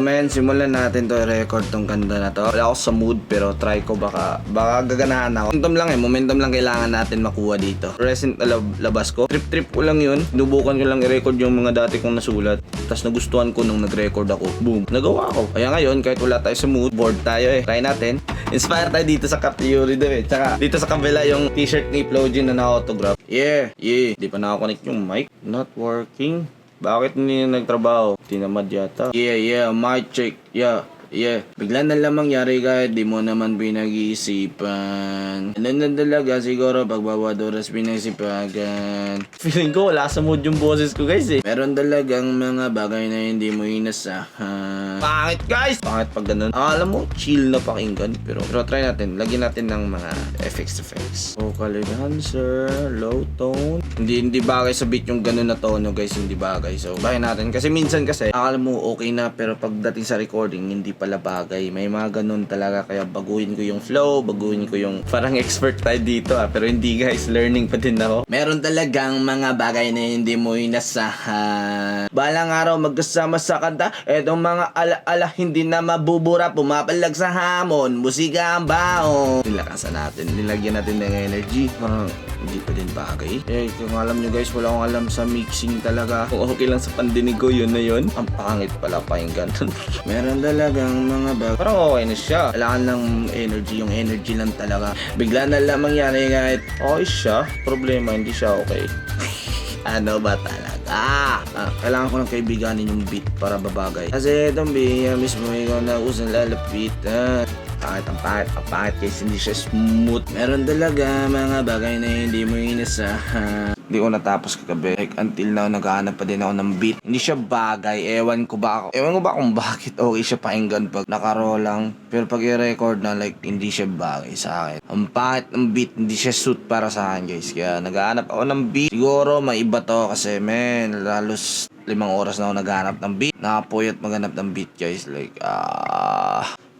Men, simulan natin to record tong kanta na to. Wala ako sa mood pero try ko baka baka gaganahan ako. Momentum lang eh, momentum lang kailangan natin makuha dito. Recent lab- labas ko. Trip trip ko lang yun. Sinubukan ko lang i-record yung mga dati kong nasulat. Tapos nagustuhan ko nung nag-record ako. Boom. Nagawa ko. Kaya ngayon, kahit wala tayo sa mood, bored tayo eh. Try natin. Inspire tayo dito sa Cap Theory daw eh. Tsaka dito sa kabila yung t-shirt ni Flowjin na na-autograph. Yeah, yeah. Di pa nakakonect yung mic. Not working. Bakit hindi na nagtrabaho? Tinamad yata. Yeah, yeah, mic check. Yeah, yeah. Bigla na lang mangyari kahit di mo naman pinag-iisipan. Ano na talaga siguro pag bawat oras pinagsipagan. Feeling ko wala sa mood yung boses ko guys eh. Meron talagang mga bagay na hindi mo inasahan. Bakit guys? Bakit pag ganun? Alam mo, chill na pakinggan. Pero, pero try natin. Lagyan natin ng mga effects effects. Vocal enhancer, low tone. Hindi hindi bagay sa beat yung ganun na tono guys. Hindi bagay. So, bahay natin. Kasi minsan kasi, akala mo okay na. Pero pagdating sa recording, hindi pala bagay. May mga ganun talaga. Kaya baguhin ko yung flow, baguhin ko yung parang expert tayo dito ah. Pero hindi guys, learning pa din ako. Meron talagang mga bagay na hindi mo inasahan. Balang araw magkasama sa kanta, etong mga ala-ala hindi na mabubura, pumapalag sa hamon, musika ang baon. Nilakasan natin, nilagyan natin ng energy. Parang hindi pa din bagay. Eh, kung alam nyo guys, wala akong alam sa mixing talaga. Kung okay lang sa pandinig ko, yun na yun. Ang pangit pala pakinggan. Meron talagang mga bagay. Parang okay na siya. Kailangan ng energy, yung energy lang talaga. Bigla na lang mangyari kahit okay siya, problema, hindi siya okay. ano ba talaga? Ah, kailangan ko ng kaibiganin yung beat para babagay. Kasi itong biya mismo ikaw na usang lalapitan. Kahit ang pangit, ang pangit kasi hindi siya smooth. Meron talaga mga bagay na hindi mo inasahan. Hindi ko natapos kagabi. Like, until now, naghahanap pa din ako ng beat. Hindi siya bagay. Ewan ko ba ako. Ewan ko ba kung bakit okay siya pakinggan pag nakaro lang. Pero pag i-record na, like, hindi siya bagay sa akin. Ang pangit ng beat, hindi siya suit para sa akin, guys. Kaya naghahanap ako ng beat. Siguro, may iba to kasi, men, lalos limang oras na ako naghahanap ng beat. Nakapuyat maghanap ng beat, guys. Like, ah...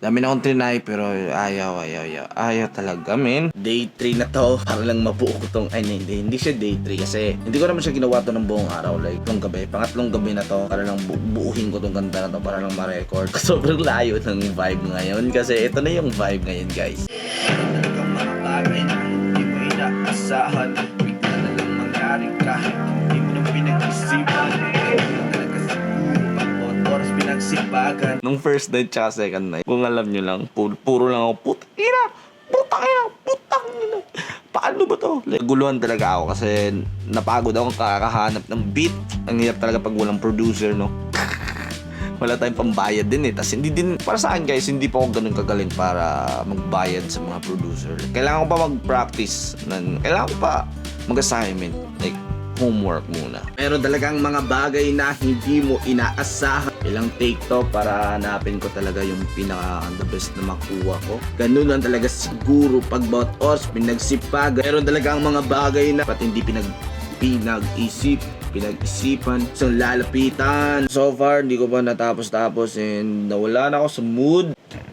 Dami na akong trinay pero ayaw, ayaw, ayaw. Ayaw talaga, men. Day 3 na to. Para lang mabuo ko tong, ay hindi, hindi siya day 3 kasi hindi ko naman siya ginawa to ng buong araw. Like, itong gabi. Pangatlong gabi na to. Para lang bu- buuhin ko tong ganda na to. Para lang ma-record. Sobrang layo ng vibe ngayon. Kasi ito na yung vibe ngayon, guys. Bagay na hindi mo inaasahan. Bigla na lang mangyari kahit hindi mo na pinag-isipan. Pinagsipagan. Nung first night tsaka second night, kung alam nyo lang, puro, puro lang ako, putang ina, putang ina, putang ina. Paano ba to? Like, guluhan talaga ako kasi napagod ako kakahanap ng beat. Ang hirap talaga pag walang producer, no? wala tayong pambayad din eh. Tapos hindi din, para sa akin guys, hindi pa ako ganun kagaling para magbayad sa mga producer. Kailangan ko pa mag-practice. Nan- Kailangan ko pa mag-assignment. Like, homework muna. Meron talagang mga bagay na hindi mo inaasahan. Ilang take to para hanapin ko talaga yung pinaka the best na makuha ko. Ganun lang talaga siguro pag bawat oras pinagsipagan. Meron talagang mga bagay na pat hindi pinag pinag-isip pinag-isipan sa lalapitan. So far, hindi ko pa natapos-tapos and nawala na ako sa mood.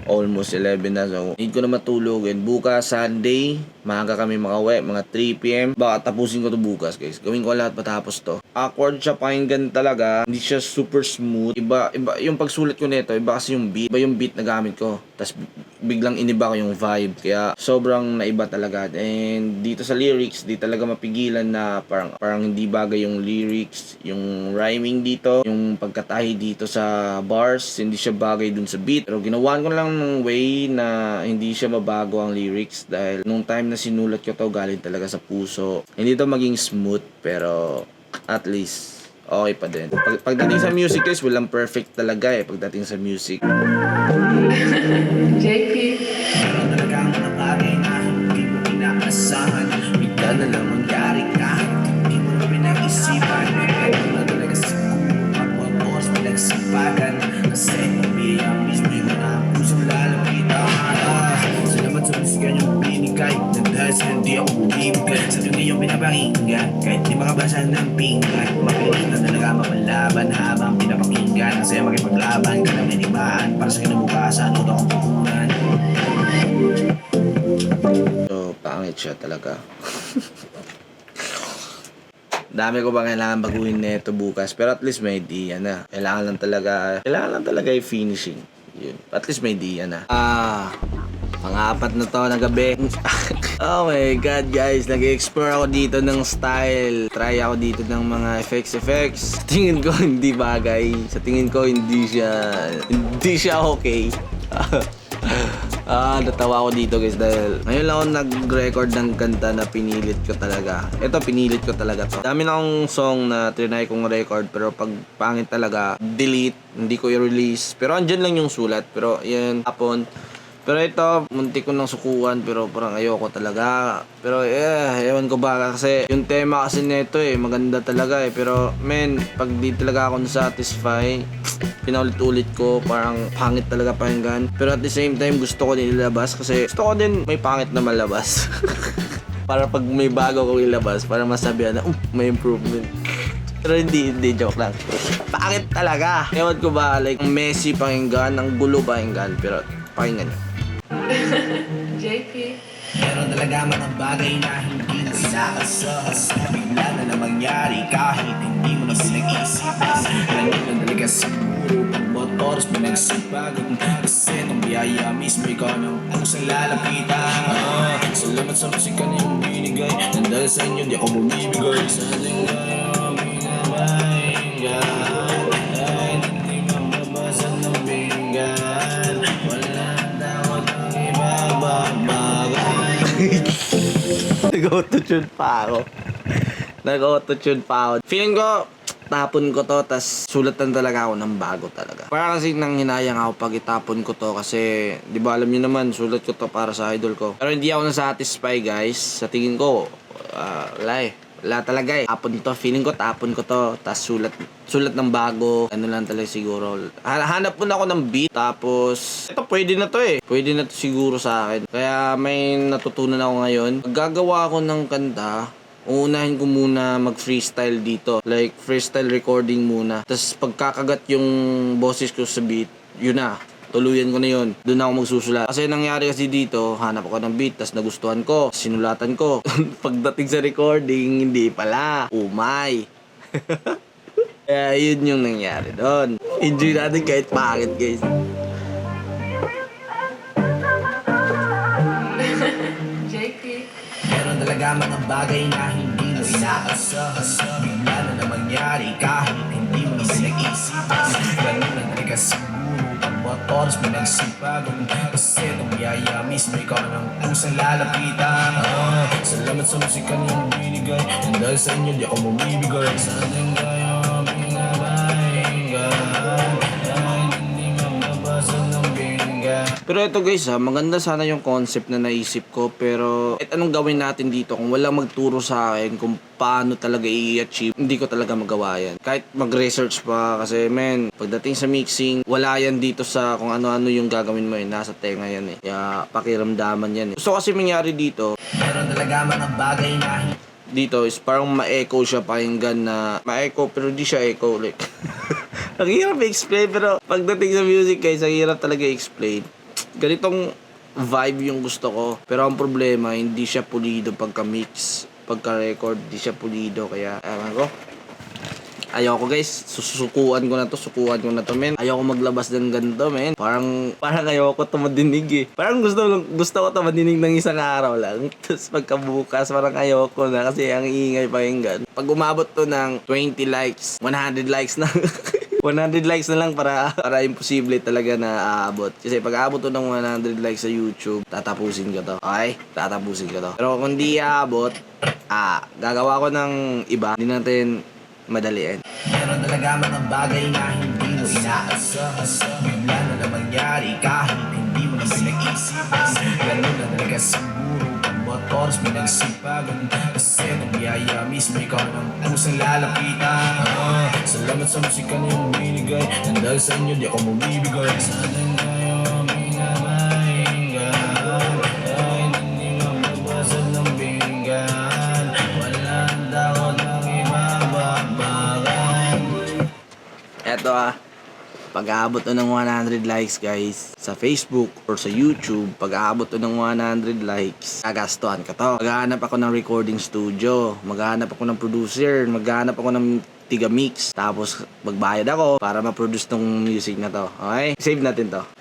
Almost 11 na so need ko na matulog and bukas Sunday maaga kami makauwi mga 3pm baka tapusin ko to bukas guys. Gawin ko lahat matapos to. Awkward siya pakinggan talaga. Hindi siya super smooth. Iba, iba yung pagsulat ko nito iba kasi yung beat iba yung beat na gamit ko. Tas biglang iniba ko yung vibe. Kaya sobrang naiba talaga. And dito sa lyrics di talaga mapigilan na parang parang hindi bagay yung lyrics yung rhyming dito yung pagkatahi dito sa bars hindi siya bagay dun sa beat. Pero ginawan ko lang ng way na hindi siya mabago ang lyrics dahil nung time na sinulat ko to galing talaga sa puso. Hindi to maging smooth pero at least okay pa din Pag, pagdating sa music guys walang perfect talaga eh pagdating sa music JP. Habang pinapakinggan Kasi makipaglaban ka ng inibahan Para sa kinabukasan o dokukunan So, pangit siya talaga. Dami ko ba kailangan baguhin nito bukas. Pero at least may idea na. Kailangan lang talaga, kailangan lang talaga yung finishing. Yun. At least may idea na. Ah, Pang-apat na to na gabi. oh my god guys, nag-explore ako dito ng style. Try ako dito ng mga effects effects. Sa tingin ko hindi bagay. Sa tingin ko hindi siya hindi siya okay. Ah, natawa ako dito guys dahil ngayon lang ako nag-record ng kanta na pinilit ko talaga. Ito, pinilit ko talaga to. Dami na akong song na trinay kong record pero pag pangit talaga, delete, hindi ko i-release. Pero andyan lang yung sulat. Pero yan, hapon, pero ito, munti ko nang sukuan pero parang ayoko talaga. Pero eh, ewan ko ba kasi yung tema kasi nito eh, maganda talaga eh. Pero men, pag di talaga ako satisfy, pinaulit-ulit ko, parang pangit talaga pakinggan. Pero at the same time, gusto ko din ilabas kasi gusto ko din may pangit na malabas. para pag may bago kong ilabas, para masabihan na, um, may improvement. Pero hindi, hindi, joke lang. Pangit talaga. Ewan ko ba, like, messy pakinggan, ang gulo pakinggan, pero pakinggan nyo. JP. Meron talaga mga bagay na hindi mo inaasahan Bigla na lang mangyari kahit hindi mo na pinag-isipan Ganun lang talaga siguro Pagbat oras pinagsipagan Kasi nung biyaya mismo ikaw nang ano sa lalapitan. Ah, Salamat sa musika na yung binigay. Nang sa inyo di ako bumibigay. Sa ating kayo pinapahinggan Kahit Nag-auto-tune pa ako. Nag-auto-tune pa ako. Feeling ko, tapon ko to, tas sulatan talaga ako ng bago talaga. Parang kasi nang hinayang ako pag itapon ko to kasi, di ba alam niyo naman, sulat ko to para sa idol ko. Pero hindi ako nasatisfy guys. Sa tingin ko, uh, wala eh. Wala talaga eh. Tapon to. Feeling ko tapon ko to. tas sulat, sulat ng bago. Ano lang talaga siguro. Ha- Hanap muna ako ng beat. Tapos, ito pwede na to eh. Pwede na to siguro sa akin. Kaya may natutunan ako ngayon. Gagawa ako ng kanta, uunahin ko muna mag-freestyle dito. Like, freestyle recording muna. Tapos, pagkakagat yung boses ko sa beat, yun na. Tuluyan ko na yun. Doon ako magsusulat. Kasi nangyari kasi dito, hanap ako ng beat, tapos nagustuhan ko, sinulatan ko. Pagdating sa recording, hindi pala. Umay. Kaya yun yung nangyari doon. Enjoy natin kahit pangit guys. JP. Meron talaga mga bagay na hindi mo inaasahan Bigla na lang mangyari kahit hindi mo na pinag-isipan Ganun lang talaga Pagbat oras pinagsipagan Kasi nung biyaya mismo ikaw nang kusang lalapitan. Ah, Salamat sa musika niyong binigay dahil sa inyo di ako bumibigay Sa ating Pero ito guys ha, maganda sana yung concept na naisip ko pero kahit anong gawin natin dito kung walang magturo sa akin kung paano talaga i-achieve, hindi ko talaga magawa yan. Kahit mag-research pa kasi men, pagdating sa mixing, wala yan dito sa kung ano-ano yung gagawin mo eh, nasa tenga yan eh. Kaya pakiramdaman yan eh. Gusto kasi mangyari dito, Meron talaga mga bagay na dito is parang ma-echo siya pakinggan na ma-echo pero di siya echo like ang hirap i-explain pero pagdating sa music guys ang hirap talaga i-explain ganitong vibe yung gusto ko pero ang problema hindi siya pulido pagka mix pagka record di siya pulido kaya ewan ko Ayoko guys, susukuan ko na to, sukuan ko na to men. Ayoko maglabas ng ganito men. Parang parang ayoko to madinig eh. Parang gusto gusto ko to madinig ng isang araw lang. Tapos pagkabukas parang ayoko na kasi ang iingay pakinggan. Pag umabot to ng 20 likes, 100 likes na. 100 likes na lang para para imposible talaga na aabot. Kasi pag aabot to ng 100 likes sa YouTube, tatapusin ko to. Okay? Tatapusin ko to. Pero kung di aabot, ah, gagawa ko ng iba. Hindi natin madaliin. Meron talaga mga bagay na hindi mo inaasahan Bigla na lang mangyari kahit hindi mo na pinag-isipan Ganun lang talaga siguro oras pinagsipagan Kasi nung biyaya mismo ikaw nang kusang lalapitan Salamat sa musika na yung binigay. Nang dahil sa inyo di ako mabibigay. Sana kayo ang pinamahingan Kahit hindi mabubasan ng pinggan Walang takot ang ibababagan Eto ah. Pag-aabot to ng 100 likes guys. Sa Facebook or sa YouTube pag-aabot to ng 100 likes. Gagastuhan ka to. Maghahanap ako ng recording studio. Maghahanap ako ng producer. Maghahanap ako ng tiga mix. Tapos, magbayad ako para ma-produce tong music na to. Okay? Save natin to.